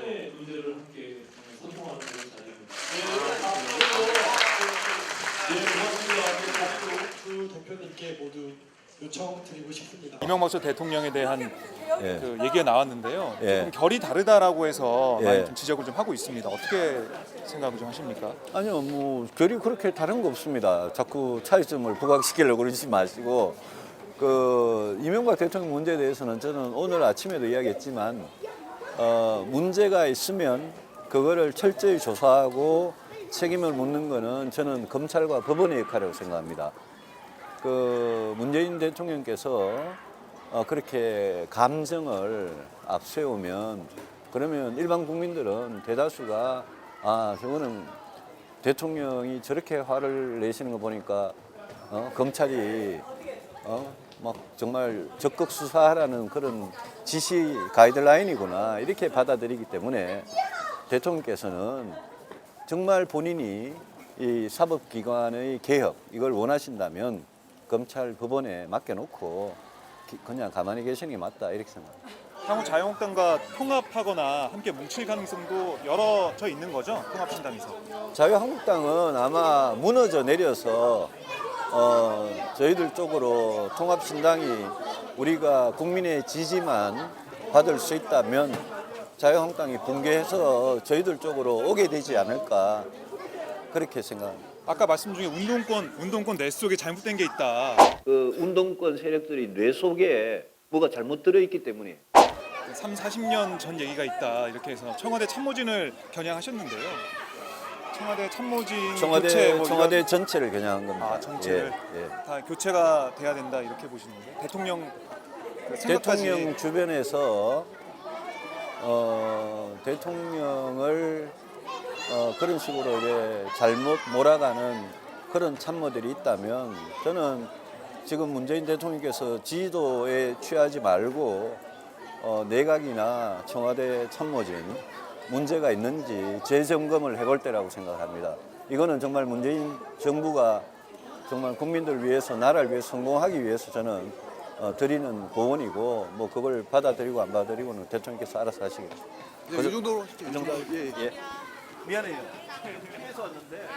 네, 문제를 함께 소통하는 그런 자리입니다. 네, 고맙습니다. 두 대표님께 모두 요청드리고 싶습니다. 이명박 전 대통령에 대한 예. 그 얘기가 나왔는데요. 예. 좀 결이 다르다라고 해서 예. 많이 좀 지적을 좀 하고 있습니다. 어떻게 생각을 좀 하십니까? 아니요, 뭐 결이 그렇게 다른 거 없습니다. 자꾸 차이점을 부각시키려고 그러지 마시고 그 이명박 대통령 문제에 대해서는 저는 오늘 아침에도 이야기했지만 어, 문제가 있으면 그거를 철저히 조사하고 책임을 묻는 거는 저는 검찰과 법원의 역할이라고 생각합니다. 그 문재인 대통령께서 어, 그렇게 감정을 앞세우면 그러면 일반 국민들은 대다수가 아 저거는 대통령이 저렇게 화를 내시는 거 보니까 어, 검찰이 어, 막 정말 적극 수사하라는 그런 지시 가이드라인이구나 이렇게 받아들이기 때문에 대통령께서는 정말 본인이 이 사법기관의 개혁 이걸 원하신다면 검찰 법원에 맡겨놓고 기- 그냥 가만히 계시는 게 맞다 이렇게 생각합니다. 향후 자유한국당과 통합하거나 함께 뭉칠 가능성도 열어져 있는 거죠? 통합신당에서. 자유한국당은 아마 무너져 내려서 어, 저희들 쪽으로 통합신당이 우리가 국민의 지지만 받을 수 있다면 자유한국당이 붕괴해서 저희들 쪽으로 오게 되지 않을까 그렇게 생각합니다. 아까 말씀 중에 운동권 운동권 내 속에 잘못된 게 있다. 그 운동권 세력들이 뇌 속에 뭐가 잘못 들어있기 때문에 3, 40년 전 얘기가 있다. 이렇게 해서 청와대 참모진을 겨냥하셨는데요. 청와대 참모진 청와대 교체 뭐 청와대 전체를 겨냥한 겁니다. 아, 전체를? 예, 예. 다 교체가 돼야 된다 이렇게 보시는 거예요? 대통령 그 생각까지 대통령 주변에서 어, 대통령을 어, 그런 식으로 이제 잘못 몰아가는 그런 참모들이 있다면 저는 지금 문재인 대통령께서 지도에 취하지 말고 어, 내각이나 청와대 참모진 문제가 있는지 재점검을 해볼 때라고 생각합니다. 이거는 정말 문재인 정부가 정말 국민들 위해서 나라를 위해 성공하기 위해서 저는 어, 드리는 고언이고 뭐 그걸 받아들이고 안 받아들이고는 대통령께서 알아서 하시겠죠. 네, 이 정도로 하시죠. 이 정도? 예, 예. 예. 미안해요. 피해서 왔는데.